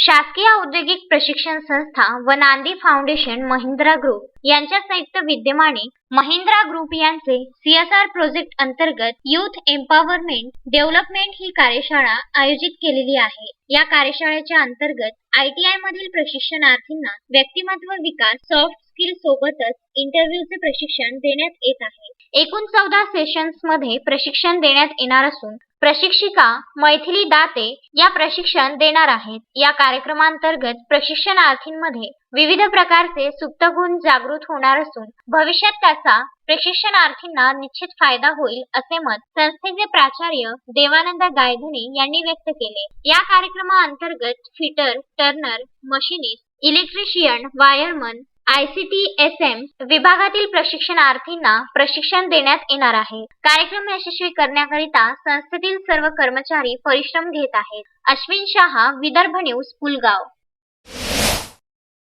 शासकीय औद्योगिक प्रशिक्षण संस्था व नांदी फाउंडेशन महिंद्रा ग्रुप यांच्या संयुक्त विद्यमाने महिंद्रा ग्रुप यांचे सीएसआर प्रोजेक्ट अंतर्गत युथ एम्पॉवरमेंट डेव्हलपमेंट ही कार्यशाळा आयोजित केलेली आहे. या कार्यशाळेच्या अंतर्गत आयटीआय मधील प्रशिक्षणार्थींना व्यक्तिमत्व विकास सॉफ्ट स्किल सोबतच इंटरव्ह्यूचे प्रशिक्षण देण्यात येत आहे. एकूण चौदा सेशन्समध्ये प्रशिक्षण देण्यात येणार असून प्रशिक्षिका मैथिली दाते या प्रशिक्षण देणार आहेत. या कार्यक्रमांतर्गत प्रशिक्षणार्थींमध्ये विविध प्रकारचे सुप्त गुण जागृत होणार असून भविष्यात त्याचा प्रशिक्षणार्थींना निश्चित फायदा होईल असे मत संस्थेचे प्राचार्य देवानंद गायधने यांनी व्यक्त केले. या कार्यक्रमाअंतर्गत fitter turner machinist electrician wireman ICT S M विभागातील प्रशिक्षणार्थींना प्रशिक्षण देण्यात येणार आहे. कार्यक्रम यशस्वी करण्याकरिता संस्थेतील सर्व कर्मचारी परिश्रम घेत आहेत. अश्विन शहा विदर्भ न्यूज पुलगाव.